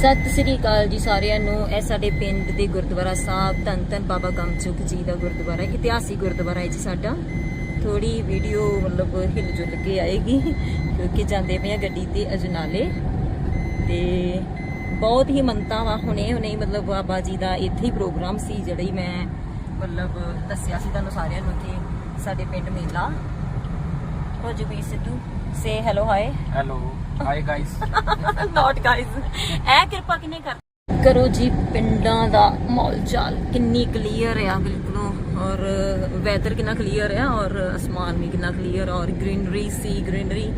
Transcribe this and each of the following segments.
ਸਤਿ ਸ੍ਰੀ ਅਕਾਲ ਜੀ ਸਾਰਿਆਂ ਨੂੰ। ਇਹ ਸਾਡੇ ਪਿੰਡ ਦੇ ਗੁਰਦੁਆਰਾ ਸਾਹਿਬ, ਧੰਨ ਧੰਨ ਬਾਬਾ ਗਮਚੁਕ ਜੀ ਦਾ ਗੁਰਦੁਆਰਾ, ਇਤਿਹਾਸਿਕ ਗੁਰਦੁਆਰਾ ਹੈ ਜੀ ਸਾਡਾ। ਥੋੜੀ ਵੀਡੀਓ ਮਤਲਬ ਹਿਲ ਜੁਲ ਕੇ ਆਏਗੀ, ਕਿਉਂਕਿ ਜਾਂਦੇ ਪਏ ਆ ਗੱਡੀ ਤੇ ਅਜਨਾਲੇ। ਤੇ ਬਹੁਤ ਹੀ ਮੰਨਤਾ ਵਾ ਹੁਣੇ ਹੁਣੇ ਮਤਲਬ ਬਾਬਾ ਜੀ ਦਾ ਇੱਥੇ ਹੀ ਪ੍ਰੋਗਰਾਮ ਸੀ, ਜਿਹੜਾ ਹੀ ਮੈਂ ਮਤਲਬ ਦੱਸਿਆ ਸੀ ਤੁਹਾਨੂੰ ਸਾਰਿਆਂ ਨੂੰ ਕਿ ਸਾਡੇ ਪਿੰਡ ਮੇਲਾ। ਹੋ ਜੁਬੀ ਸਿੱਧੂ ਸੇ hello hi hello hi guys not guys ਇਹ ਕਿਰਪਾ ਕਿਨੇ ਕਰ ਕਰੋ ਜੀ, ਪਿੰਡਾਂ ਦਾ ਮੌਲ ਚਾਲ। ਕਿੰਨੀ ਕਲੀਅਰ ਆ, ਬਿਲਕੁਲੋਂ। ਔਰ ਵੈਦਰ ਕਿੰਨਾ ਕਲੀਅਰ ਆ, ਔਰ ਅਸਮਾਨ ਵੀ ਕਿੰਨਾ ਕਲੀਅਰ ਔਰ ਗ੍ਰੀਨਰੀ ਸੀ ਗ੍ਰੀਨਰੀ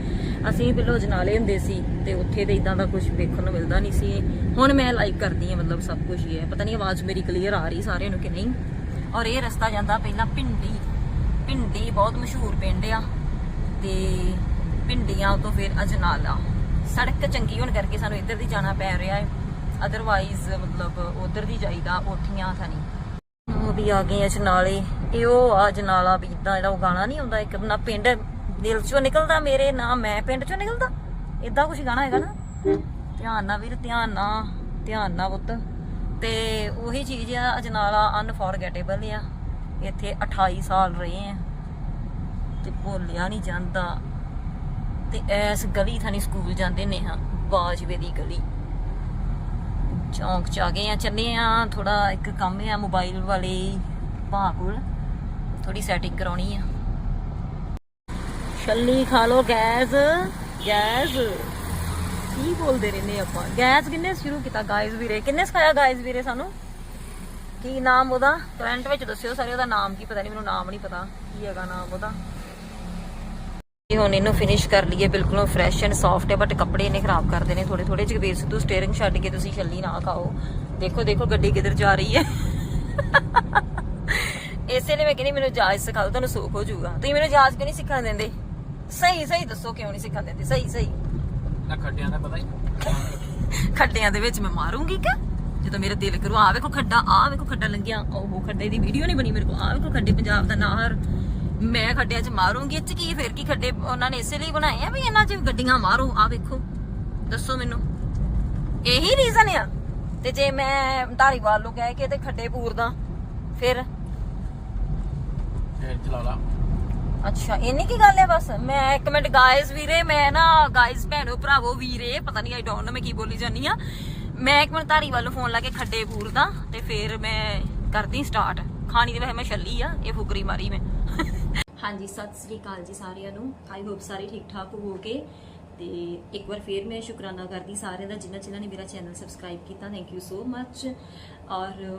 ਅਸੀਂ ਪਹਿਲਾਂ ਜਨਾਲੇ ਹੁੰਦੇ ਸੀ, ਤੇ ਉੱਥੇ ਤੇ ਇਦਾਂ ਦਾ ਕੁਝ ਵੇਖਣ ਨੂੰ ਮਿਲਦਾ ਨਹੀਂ ਸੀ। ਹੁਣ ਮੈਂ ਲਾਈਕ ਕਰਦੀ ਆ ਮਤਲਬ ਸਭ ਕੁਝ ਹੀ ਹੈ। ਪਤਾ ਨਹੀਂ ਆਵਾਜ਼ ਮੇਰੀ ਕਲੀਅਰ ਆ ਰਹੀ ਸਾਰਿਆਂ ਨੂੰ ਕਿ ਨਹੀਂ। ਔਰ ਇਹ ਰਸਤਾ ਜਾਂਦਾ ਪਹਿਲਾਂ ਪਿੰਡੀ ਪਿੰਡੀ ਬਹੁਤ ਮਸ਼ਹੂਰ ਪਿੰਡ ਆ, ਤੇ ਭਿੰਡੀਆਂ ਤੋਂ ਫਿਰ ਅਜਨਾਲਾ। ਸੜਕ ਚੰਗੀ ਹੋਣ ਕਰਕੇ ਸਾਨੂੰ ਇੱਧਰ ਦੀ ਜਾਣਾ ਪੈ ਰਿਹਾ ਹੈ। ਅਦਰਵਾਈਜ਼ ਮਤਲਬ ਉਧਰ ਦੀ ਜਾਈਦਾ, ਉਠੀਆਂ ਥਾਨੀ ਉਹ ਵੀ ਆ ਗਏ ਅਜਨਾਲੇ ਇਹ ਉਹ ਆ ਅਜਨਾਲਾ ਵੀ ਇਦਾਂ ਜਿਹੜਾ ਉਹ ਗਾਣਾ ਨਹੀਂ ਆਉਂਦਾ, ਇੱਕ ਨਾ ਪਿੰਡ ਦਿਲ ਚੋਂ ਨਿਕਲਦਾ ਮੇਰੇ, ਨਾ ਮੈਂ ਪਿੰਡ ਚੋਂ ਨਿਕਲਦਾ। ਇਦਾਂ ਕੁਝ ਗਾਣਾ ਹੈਗਾ ਨਾ। ਧਿਆਨ ਨਾਲ ਵੀਰ, ਧਿਆਨ ਨਾਲ ਧਿਆਨ ਨਾਲ ਪੁੱਤ। ਤੇ ਉਹੀ ਚੀਜ਼ ਆ ਅਜਨਾਲਾ ਅਨਫੋਰਗੇਟੇਬਲ ਆ। ਇੱਥੇ 28 ਸਾਲ ਰਹੇ ਆ। ਤੇ ਭੁੱਲਿਆ ਨਹੀਂ ਜਾਂਦਾ। ਤੇ ਐਸ ਗਲੀ ਥਾਨੀ ਸਕੂਲ ਜਾਂਦੇ ਨੇ ਹਾਂ, ਬਾਜਵੇ ਦੀ ਗਲੀ। ਚੌਂਕ ਚ ਆ ਗਏ ਆ, ਚੱਲੇ ਆ ਥੋੜਾ ਇੱਕ ਕੰਮ ਆ ਮੋਬਾਈਲ ਵਾਲੇ ਭਾ ਕੋਲ। ਥੋੜੀ ਸੈਟਿੰਗ ਕਰਾਉਣੀ ਆ। ਛੱਲੀ ਖਾ ਲੋ ਗੈਸ ਗੈਸ। ਕੀ ਬੋਲਦੇ ਰਹਿੰਦੇ ਆਪਾਂ? ਗੈਸ ਕਿੰਨੇ ਸ਼ੁਰੂ ਕੀਤਾ ਗਾਇਜ਼ ਵੀਰੇ? ਕਿੰਨੇ ਸਿਖਾਇਆ ਗਾਇਜ਼ ਵੀਰੇ ਸਾਨੂੰ? ਕੀ ਨਾਮ ਉਹਦਾ? ਕਮੈਂਟ ਵਿੱਚ ਦੱਸਿਓ ਸਾਰੇ, ਉਹਦਾ ਨਾਮ ਕੀ ਪਤਾ ਨਹੀਂ ਮੈਨੂੰ ਨਾਮ ਨਹੀਂ ਪਤਾ। ਕੀ ਹੈਗਾ ਨਾਮ ਉਹਦਾ? ਹੁਣ ਇਹਨੂੰ ਫਿਨਿਸ਼ ਕਰ ਲਈਏ ਬਿਲਕੁਲ ਫਰੈਸ਼ ਐਂਡ ਸੌਫਟ ਹੈ ਬਟ ਕੱਪੜੇ ਇਹਨੇ ਖਰਾਬ ਕਰ ਦੇਣੇ ਥੋੜੇ ਥੋੜੇ ਜਗਵੀਰ ਸਿੱਧੂ ਸਟੀਅਰਿੰਗ ਛੱਡ ਕੇ ਤੁਸੀਂ ਛੱਲੀ ਨਾ ਖਾਓ। ਦੇਖੋ ਦੇਖੋ ਗੱਡੀ ਕਿੱਧਰ ਜਾ ਰਹੀ ਹੈ। ਇਸੇ ਲਈ ਮੈਂ ਕਹਿੰਦੀ ਮੈਨੂੰ ਜਾਜ ਸਿਖਾਓ ਤੁਹਾਨੂੰ ਸੁੱਖ ਹੋ ਜਾਊਗਾ। ਤੁਸੀਂ ਮੈਨੂੰ ਜਾਜ ਕਿਉਂ ਨਹੀਂ ਸਿੱਖਣ ਦਿੰਦੇ? ਸਹੀ ਸਹੀ ਦੱਸੋ ਕਿਉਂ ਨਹੀਂ ਸਿੱਖਣ ਦਿੰਦੇ? ਸਹੀ ਸਹੀ। ਨਾ ਖੱਡਿਆਂ ਦਾ ਪਤਾ ਹੀ ਖੱਡਿਆਂ ਦੇ ਵਿੱਚ ਮੈਂ ਮਾਰੂੰਗੀ ਕਿ? ਜਦੋਂ ਮੇਰਾ ਦਿਲ ਕਰੂ ਆ ਵੇਖੋ ਖੱਡਾ ਆ ਵੇਖੋ ਖੱਡਾ ਲੰਘਿਆ। ਉਹ ਖੱਡੇ ਦੀ ਵੀਡੀਓ ਨਹੀਂ ਬਣੀ ਮੇਰੇ ਕੋਲ। ਆ ਵੇਖੋ ਖੱਡੇ ਪੰਜਾਬ ਦਾ ਨਾਹਰ। ਮੈਂ ਖੱਡਿਆਂ 'ਚ ਮਾਰੂੰਗੀ 'ਚ ਕੀ ਫੇਰ ਕੀ ਖੱਡੇ ਉਹਨਾਂ ਨੇ ਇਸੇ ਲਈ ਬਣਾਏ ਆ ਵੀ ਇਹਨਾਂ 'ਚ ਗੱਡੀਆਂ ਮਾਰੋ? ਆ ਵੇਖੋ ਦੱਸੋ ਮੈਨੂੰ। ਇਹੀ ਰੀਜ਼ਨ ਆ। ਤੇ ਜੇ ਮੈਂ ਧਾਰੀਵਾਲ ਨੂੰ ਕਹਿ ਕੇ ਤੇ ਖੱਡੇ ਪੂਰਦਾ ਫਿਰ? ਫੇਰ ਚਲਾ ਲਾ। ਅੱਛਾ ਇੰਨੀ ਕੀ ਗੱਲ ਹੈ ਬਸ? ਮੈਂ ਇੱਕ ਮਿੰਟ ਗਾਇਜ਼ ਵੀਰੇ ਮੈਂ ਨਾ ਗਾਇਜ਼ ਭੈਣੋ ਭਰਾਵੋ ਵੀਰੇ ਪਤਾ ਨਹੀਂ ਆਈ ਡੋਨਟ ਨੋ ਮੈਂ ਕੀ ਬੋਲੀ ਜਾਨੀ ਆ। ਮੈਂ ਇੱਕ ਮਿੰਟ ਧਾਰੀ ਵੱਲ ਫੋਨ ਲਾ ਕੇ ਖੱਡੇ ਪੂਰਦਾ ਤੇ ਫਿਰ ਮੈਂ ਕਰਦੀ ਸਟਾਰਟ ਖਾਣੀ ਦੇ ਵੈਸੇ ਮੈਂ ਛੱਲੀ ਆ ਇਹ ਫੁਕਰੀ ਮਾਰੀ ਮੈਂ। ਹਾਂਜੀ, ਸਤਿ ਸ੍ਰੀ ਅਕਾਲ ਜੀ ਸਾਰਿਆਂ ਨੂੰ। ਆਈ ਹੋਪ ਸਾਰੇ ਠੀਕ ਠਾਕ ਹੋਵੋਗੇ। ਤੇ ਇੱਕ ਵਾਰ ਫੇਰ ਮੈਂ ਸ਼ੁਕਰਾਨਾ ਕਰਦੀ ਸਾਰਿਆਂ ਦਾ, ਜਿਨ੍ਹਾਂ ਜਿਨ੍ਹਾਂ ਨੇ ਮੇਰਾ ਚੈਨਲ ਸਬਸਕ੍ਰਾਈਬ ਕੀਤਾ। ਥੈਂਕ ਯੂ ਸੋ ਮੱਚ ਔਰ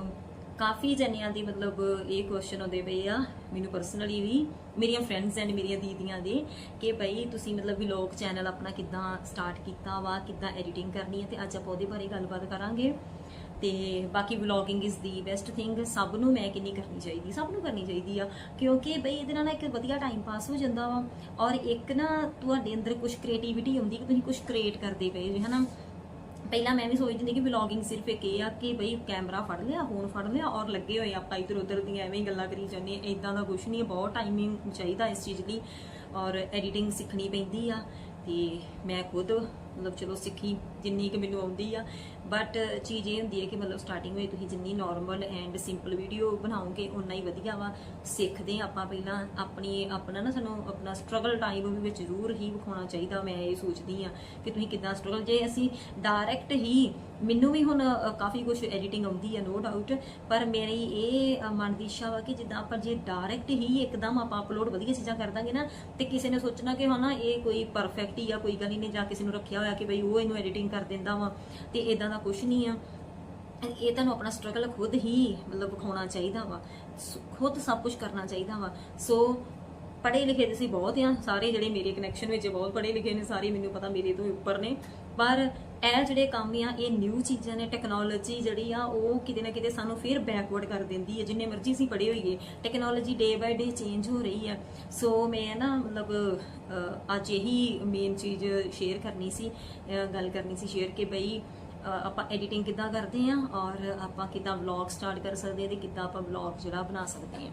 ਕਾਫੀ ਜਨਿਆਂ ਦੀ ਮਤਲਬ ਇਹ ਕੁਐਸਚਨ ਆਉਂਦੇ ਪਏ ਆ। ਮੈਨੂੰ ਪਰਸਨਲੀ ਵੀ ਮੇਰੀਆਂ ਫਰੈਂਡਸ ਐਂਡ ਮੇਰੀਆਂ ਦੀਦੀਆਂ ਦੇ ਕਿ ਭਈ ਤੁਸੀਂ ਮਤਲਬ ਵਲੌਗ ਚੈਨਲ ਆਪਣਾ ਕਿੱਦਾਂ ਸਟਾਰਟ ਕੀਤਾ ਵਾ, ਕਿੱਦਾਂ ਐਡੀਟਿੰਗ ਕਰਨੀ ਹੈ ਤੇ ਅੱਜ ਆਪਾਂ ਉਹਦੇ ਬਾਰੇ ਗੱਲਬਾਤ ਕਰਾਂਗੇ। ਤੇ ਬਾਕੀ vlogging is the best thing ਸਭ ਨੂੰ ਮੈਂ ਕਿੰਨੀ ਕਰਨੀ ਚਾਹੀਦੀ, ਸਭ ਨੂੰ ਕਰਨੀ ਚਾਹੀਦੀ ਆ। ਕਿਉਂਕਿ ਬਈ ਇਹਦੇ ਨਾਲ ਇੱਕ ਵਧੀਆ ਟਾਈਮ ਪਾਸ ਹੋ ਜਾਂਦਾ ਵਾ ਔਰ ਇੱਕ ਨਾ ਤੁਹਾਡੇ ਅੰਦਰ ਕੁਝ ਕ੍ਰੀਏਟੀਵਿਟੀ ਆਉਂਦੀ ਕਿ ਤੁਸੀਂ ਕੁਝ ਕ੍ਰੀਏਟ ਕਰਦੇ ਪਏ ਜੇ, ਹਨਾ? ਪਹਿਲਾਂ ਮੈਂ ਵੀ ਸੋਚਦੀ ਹੁੰਦੀ ਕਿ ਵਲੌਗਿੰਗ ਸਿਰਫ ਇੱਕ ਇਹ ਆ ਕਿ ਬਈ ਕੈਮਰਾ ਫੜ ਲਿਆ ਫੋਨ ਫੜ ਲਿਆ ਔਰ ਲੱਗੇ ਹੋਏ ਆਪਾਂ ਇਧਰ ਉਧਰ ਦੀਆਂ ਐਵੇਂ ਹੀ ਗੱਲਾਂ ਕਰੀ ਜਾਂਦੇ ਆ ਇਦਾਂ ਦਾ ਕੁਝ ਨਹੀਂ ਬਹੁਤ ਟਾਈਮਿੰਗ ਚਾਹੀਦਾ ਇਸ ਚੀਜ਼ ਲਈ ਔਰ ਐਡੀਟਿੰਗ ਸਿੱਖਣੀ ਪੈਂਦੀ ਆ ਤੇ ਮੈਂ ਖੁਦ ਮਤਲਬ ਚਲੋ ਸਿੱਖੀ ਜਿੰਨੀ ਕਿ ਮੈਨੂੰ ਆਉਂਦੀ ਆ ਬਟ ਚੀਜ਼ ਇਹ ਹੁੰਦੀ ਹੈ ਕਿ ਮਤਲਬ ਸਟਾਰਟਿੰਗ ਵਿੱਚ ਤੁਸੀਂ ਜਿੰਨੀ ਨਾਰਮਲ ਐਂਡ ਸਿੰਪਲ ਵੀਡੀਓ ਬਣਾਓਗੇ ਉਨਾ ਹੀ ਵਧੀਆ ਵਾ। ਸਿੱਖਦੇ ਹਾਂ ਆਪਾਂ ਪਹਿਲਾਂ, ਆਪਣੀ ਆਪਣਾ ਨਾ ਸਾਨੂੰ ਆਪਣਾ ਸਟਰਗਲ ਟਾਈਮ ਵੀ ਵਿੱਚ ਜ਼ਰੂਰ ਹੀ ਵਿਖਾਉਣਾ ਚਾਹੀਦਾ ਮੈਂ ਇਹ ਸੋਚਦੀ ਆ ਕਿ ਤੁਸੀਂ ਕਿੱਦਾਂ ਸਟਰਗਲ ਜੇ ਅਸੀਂ ਡਾਇਰੈਕਟ ਹੀ ਮੈਨੂੰ ਵੀ ਹੁਣ ਕਾਫੀ ਕੁਝ ਐਡੀਟਿੰਗ ਆਉਂਦੀ ਹੈ ਨੋ ਡਾਊਟ ਪਰ ਮੇਰੀ ਇਹ ਮਨ ਦੀ ਇੱਛਾ ਵਾ ਕਿ ਜਿੱਦਾਂ ਆਪਾਂ ਜੇ ਡਾਇਰੈਕਟ ਹੀ ਇੱਕਦਮ ਆਪਾਂ ਅਪਲੋਡ ਵਧੀਆ ਚੀਜ਼ਾਂ ਕਰ ਦਾਂਗੇ ਨਾ, ਤੇ ਕਿਸੇ ਨੇ ਸੋਚਣਾ ਕਿ ਹਾਂ ਨਾ, ਇਹ ਕੋਈ ਪਰਫੈਕਟ ਹੀ ਆ, ਕੋਈ ਗੱਲ ਹੀ ਨਹੀਂ, ਜਾਂ ਕਿਸੇ ਨੂੰ ਰੱਖਿਆ ਹੋਇਆ ਕਿ ਬਈ ਉਹ ਇਹਨੂੰ ਐਡੀਟਿੰਗ ਕਰ ਦਿੰਦਾ ਵਾ ਤੇ ਇਦਾਂ ਦਾ ਕੁਝ ਨਹੀਂ ਆ। ਇਹ ਤੁਹਾਨੂੰ ਆਪਣਾ ਸਟਰਗਲ ਖੁਦ ਹੀ ਮਤਲਬ ਵਿਖਾਉਣਾ ਚਾਹੀਦਾ ਵਾ। ਖੁਦ ਸਭ ਕੁਝ ਕਰਨਾ ਚਾਹੀਦਾ ਵਾ। ਸੋ ਪੜ੍ਹੇ ਲਿਖੇ ਤੁਸੀਂ ਬਹੁਤ ਆ। ਸਾਰੇ ਜਿਹੜੇ ਮੇਰੇ ਕਨੈਕਸ਼ਨ ਵਿੱਚ ਬਹੁਤ ਪੜ੍ਹੇ ਲਿਖੇ ਨੇ, ਸਾਰੇ ਮੈਨੂੰ ਪਤਾ ਮੇਰੇ ਤੋਂ ਉੱਪਰ ਨੇ। ਪਰ ਇਹ ਜਿਹੜੇ ਕੰਮ ਆ, ਇਹ ਨਿਊ ਚੀਜ਼ਾਂ ਨੇ ਟੈਕਨੋਲੋਜੀ ਜਿਹੜੀ ਆ, ਉਹ ਕਿਤੇ ਨਾ ਕਿਤੇ ਸਾਨੂੰ ਫਿਰ ਬੈਕਵਰਡ ਕਰ ਦਿੰਦੀ ਹੈ। ਜਿੰਨੇ ਮਰਜ਼ੀ ਅਸੀਂ ਪੜ੍ਹੇ ਹੋਈਏ technology day by day change ਹੋ ਰਹੀ ਹੈ ਸੋ ਮੈਂ ਨਾ ਮਤਲਬ ਅੱਜ ਇਹੀ ਮੇਨ ਚੀਜ਼ ਸ਼ੇਅਰ ਕਰਨੀ ਸੀ ਗੱਲ ਕਰਨੀ ਸੀ ਸ਼ੇਅਰ ਕਿ ਬਈ ਆਪਾਂ ਐਡੀਟਿੰਗ ਕਿੱਦਾਂ ਕਰਦੇ ਆ ਔਰ ਆਪਾਂ ਕਿੱਦਾਂ ਵਲੌਗ ਸਟਾਰਟ ਕਰ ਸਕਦੇ ਆ ਤੇ ਕਿੱਦਾਂ ਆਪਾਂ ਵਲੌਗ ਜਿਹੜਾ ਬਣਾ ਸਕਦੇ ਆ।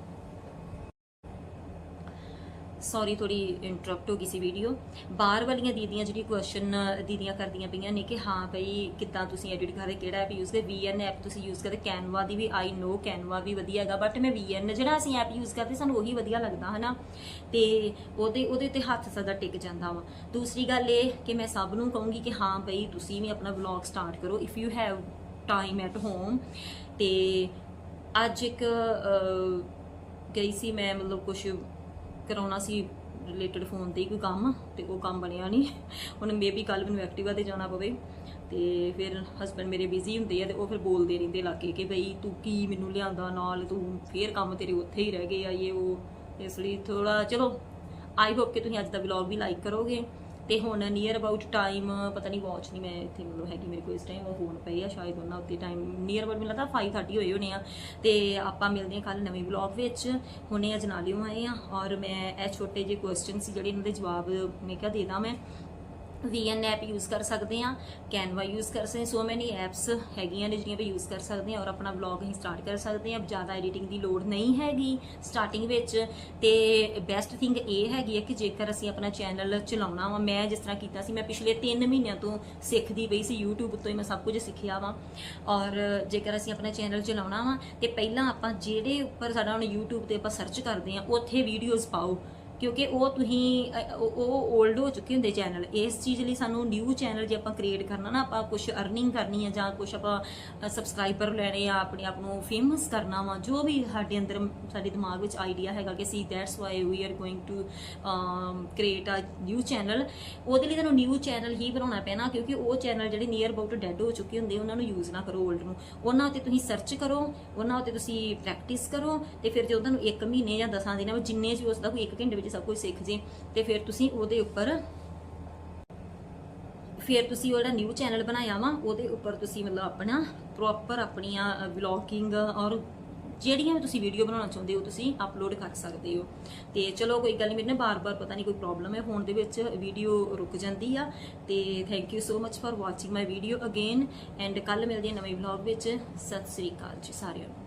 ਸੌਰੀ ਥੋੜੀ ਇੰਟਰਰਪਟ ਹੋ ਗਈ ਸੀ ਵੀਡੀਓ ਬਾਹਰ ਵਾਲੀਆਂ ਦੀਦੀਆਂ ਜਿਹੜੀ ਕੁਐਸਚਨ ਦੀਦੀਆਂ ਕਰਦੀਆਂ ਪਈਆਂ ਨੇ ਕਿ ਹਾਂ ਭਈ ਕਿੱਦਾਂ ਤੁਸੀਂ ਐਡਿਟ ਕਰਦੇ ਕਿਹੜਾ ਐਪ ਯੂਜ਼ ਕਰਦੇ VN ਐਪ ਤੁਸੀਂ ਯੂਜ਼ ਕਰਦੇ ਕੈਨਵਾ ਦੀ ਵੀ ਆਈ ਨੋ ਕੈਨਵਾ ਵੀ ਵਧੀਆ ਹੈਗਾ ਬਟ ਮੈਂ VN ਜਿਹੜਾ ਅਸੀਂ ਐਪ ਯੂਜ਼ ਕਰਦੇ, ਸਾਨੂੰ ਉਹੀ ਵਧੀਆ ਲੱਗਦਾ, ਹਨਾ? ਤੇ ਉਹਦੇ ਉਹਦੇ ਤੇ ਹੱਥ ਸਦਾ ਟਿਕ ਜਾਂਦਾ ਵਾ। ਦੂਸਰੀ ਗੱਲ ਇਹ ਕਿ ਮੈਂ ਸਭ ਨੂੰ ਕਹੂੰਗੀ ਕਿ ਹਾਂ ਭਈ ਤੁਸੀਂ ਵੀ ਆਪਣਾ ਵਲੌਗ ਸਟਾਰਟ ਕਰੋ if you have time at home ਤੇ ਅੱਜ ਇੱਕ ਗਈ ਸੀ ਮੈਂ ਮਤਲਬ ਕੁਝ ਕਰਾਉਣਾ ਸੀ ਰਿਲੇਟਡ ਫੋਨ ਤੇ ਹੀ ਕੋਈ ਕੰਮ, ਤੇ ਉਹ ਕੰਮ ਬਣਿਆ ਨਹੀਂ ਹੁਣ ਮੇਬੀ ਕੱਲ ਮੈਨੂੰ ਐਕਟਿਵਾ ਤੇ ਜਾਣਾ ਪਵੇ। ਤੇ ਫਿਰ ਹਸਬੰਡ ਮੇਰੇ ਬਿਜ਼ੀ ਹੁੰਦੇ ਆ ਤੇ ਉਹ ਫਿਰ ਬੋਲਦੇ ਰਹਿੰਦੇ ਲਾਗੇ ਕਿ ਬਈ ਤੂੰ ਕੀ ਮੈਨੂੰ ਲਿਆਂਦਾ ਨਾਲ, ਤੂੰ ਫੇਰ ਕੰਮ ਤੇਰੇ ਉੱਥੇ ਹੀ ਰਹਿ ਗਏ ਆ, ਇਹ ਉਹ, ਇਸ ਲਈ ਥੋੜਾ ਚਲੋ ਆਈ ਹੋਪ ਕਿ ਤੁਸੀਂ ਅੱਜ ਦਾ ਵਲੌਗ ਵੀ ਲਾਈਕ ਕਰੋਗੇ। ਤੇ ਹੁਣ ਨੀਅਰ ਅਬਾਊਟ ਟਾਈਮ ਪਤਾ ਨਹੀਂ ਵਾਚ ਨਹੀਂ ਮੈਂ ਇੱਥੇ ਮਤਲਬ ਹੈਗੀ ਮੇਰੇ ਕੋਲ ਇਸ ਟਾਈਮ ਉਹ ਫੋਨ ਪਈ ਆ ਸ਼ਾਇਦ ਉਹਨਾਂ ਉੱਤੇ ਟਾਈਮ ਨੀਅਰ ਅਬਾਊਟ ਮੈਨੂੰ ਲੱਗਦਾ 5:30 ਹੋਏ ਹੋਣੇ ਆ। ਤੇ ਆਪਾਂ ਮਿਲਦੇ ਹਾਂ ਕੱਲ ਨਵੇਂ ਵਲੌਗ ਵਿੱਚ। ਹੁਣੇ ਅਜਨਾਲਿਓਂ ਆਏ ਆ ਔਰ ਮੈਂ ਇਹ ਛੋਟੇ ਜਿਹੇ ਕੁਐਸਚਨ ਸੀ ਜਿਹੜੇ ਇਹਨਾਂ ਦੇ ਜਵਾਬ ਮੈਂ ਕਿਹਾ ਦੇ ਦਾਂ ਮੈਂ। VN ਐਪ ਯੂਜ਼ ਕਰ ਸਕਦੇ ਆ ਕੈਨਵਾ ਯੂਜ਼ ਕਰ ਸਕਦੇ ਸੋ ਮੈਨੀ ਐਪਸ ਹੈਗੀਆਂ ਨੇ ਜਿਹੜੀਆਂ ਵੀ ਯੂਜ਼ ਕਰ ਸਕਦੇ ਆ ਔਰ ਆਪਣਾ ਵਲੌਗ ਅਸੀਂ ਸਟਾਰਟ ਕਰ ਸਕਦੇ ਆ ਜ਼ਿਆਦਾ ਐਡੀਟਿੰਗ ਦੀ ਲੋੜ ਨਹੀਂ ਹੈਗੀ ਸਟਾਰਟਿੰਗ ਵਿੱਚ, ਤੇ ਬੈਸਟ ਥਿੰਗ ਇਹ ਹੈਗੀ ਹੈ ਕਿ ਜੇਕਰ ਅਸੀਂ ਆਪਣਾ ਚੈਨਲ ਚਲਾਉਣਾ ਵਾ, ਮੈਂ ਜਿਸ ਤਰ੍ਹਾਂ ਕੀਤਾ ਸੀ, ਮੈਂ ਪਿਛਲੇ 3 ਮਹੀਨਿਆਂ ਤੋਂ ਸਿੱਖਦੀ ਪਈ ਸੀ, YouTube ਤੋਂ ਹੀ ਮੈਂ ਸਭ ਕੁਝ ਸਿੱਖਿਆ ਵਾ, ਔਰ ਜੇਕਰ ਅਸੀਂ ਆਪਣਾ ਚੈਨਲ ਚਲਾਉਣਾ ਵਾ, ਤੇ ਪਹਿਲਾਂ ਆਪਾਂ ਜਿਹੜੇ ਉੱਪਰ ਸਾਡਾ ਹੁਣ YouTube ਤੇ ਆਪਾਂ ਸਰਚ ਕਰਦੇ ਆ ਉੱਥੇ ਵੀਡੀਓਜ਼ ਪਾਓ। ਕਿਉਂਕਿ ਉਹ ਤੁਸੀਂ ਉਹ- ਉਹ 올ਡ ਹੋ ਚੁੱਕੇ ਹੁੰਦੇ ਚੈਨਲ ਇਸ ਚੀਜ਼ ਲਈ ਸਾਨੂੰ ਨਿਊ ਚੈਨਲ ਜੇ ਆਪਾਂ ਕ੍ਰੀਏਟ ਕਰਨਾ ਨਾ, ਆਪਾਂ ਕੁਝ ਅਰਨਿੰਗ ਕਰਨੀ ਹੈ ਜਾਂ ਕੁਝ ਆਪਾਂ ਸਬਸਕ੍ਰਾਈਬਰ ਲੈਣੇ ਆ, ਆਪਣੇ ਆਪ ਨੂੰ ਫੇਮਸ ਕਰਨਾ ਵਾ, ਜੋ ਵੀ ਸਾਡੇ ਅੰਦਰ, ਸਾਡੇ ਦਿਮਾਗ ਵਿੱਚ ਆਈਡੀਆ ਹੈਗਾ ਕਿ ਸੀ that's why we are going to create a new channel ਉਹਦੇ ਲਈ ਤੁਹਾਨੂੰ ਨਿਊ ਚੈਨਲ ਹੀ ਬਣਾਉਣਾ ਪੈਣਾ, ਕਿਉਂਕਿ ਉਹ ਚੈਨਲ ਜਿਹੜੇ ਨੀਅਰ ਅਬਾਊਟ ਡੈਡ ਹੋ ਚੁੱਕੇ ਹੁੰਦੇ, ਉਹਨਾਂ ਨੂੰ ਯੂਜ਼ ਨਾ ਕਰੋ 올ਡ ਨੂੰ। ਉਹਨਾਂ ਉੱਤੇ ਤੁਸੀਂ ਸਰਚ ਕਰੋ, ਉਹਨਾਂ ਉੱਤੇ ਤੁਸੀਂ ਪ੍ਰੈਕਟਿਸ ਕਰੋ, ਤੇ ਫਿਰ ਜੇ ਜਦੋਂ ਤੁਹਾਨੂੰ 1 ਮਹੀਨੇ ਜਾਂ 10 ਦਿਨਾਂ ਵਿੱਚ ਜਿੰਨੇ ਚ ਵੀ ਉਸ ਦਾ ਕੋਈ 1 ਘੰਟੇ ਵਿੱਚ ਸਭ ਕੁਝ ਸਿੱਖ ਜੇ, ਤੇ ਫਿਰ ਤੁਸੀਂ ਉਹਦੇ ਉੱਪਰ ਫਿਰ ਤੁਸੀਂ ਉਹ ਜਿਹੜਾ ਨਿਊ ਚੈਨਲ ਬਣਾਇਆ ਵਾ, ਉਹਦੇ ਉੱਪਰ ਤੁਸੀਂ ਮਤਲਬ ਆਪਣਾ ਪ੍ਰੋਪਰ ਆਪਣੀਆਂ ਵਲੌਗਿੰਗ ਔਰ ਜਿਹੜੀਆਂ ਵੀ ਤੁਸੀਂ ਵੀਡੀਓ ਬਣਾਉਣਾ ਚਾਹੁੰਦੇ ਹੋ, ਤੁਸੀਂ ਅਪਲੋਡ ਕਰ ਸਕਦੇ ਹੋ। ਤੇ ਚਲੋ ਕੋਈ ਗੱਲ ਨਹੀਂ ਮੇਰੇ ਨਾਲ ਬਾਰ-ਬਾਰ ਪਤਾ ਨਹੀਂ ਕੋਈ ਪ੍ਰੋਬਲਮ ਹੈ ਫੋਨ ਦੇ ਵਿੱਚ ਵੀਡੀਓ ਰੁਕ ਜਾਂਦੀ ਆ। ਤੇ thank you so much for watching my video again and ਕੱਲ ਮਿਲਦੇ ਹਾਂ ਨਵੇਂ ਵਲੌਗ ਵਿੱਚ। ਸਤਿ ਸ੍ਰੀ ਅਕਾਲ ਜੀ ਸਾਰਿਆਂ ਨੂੰ।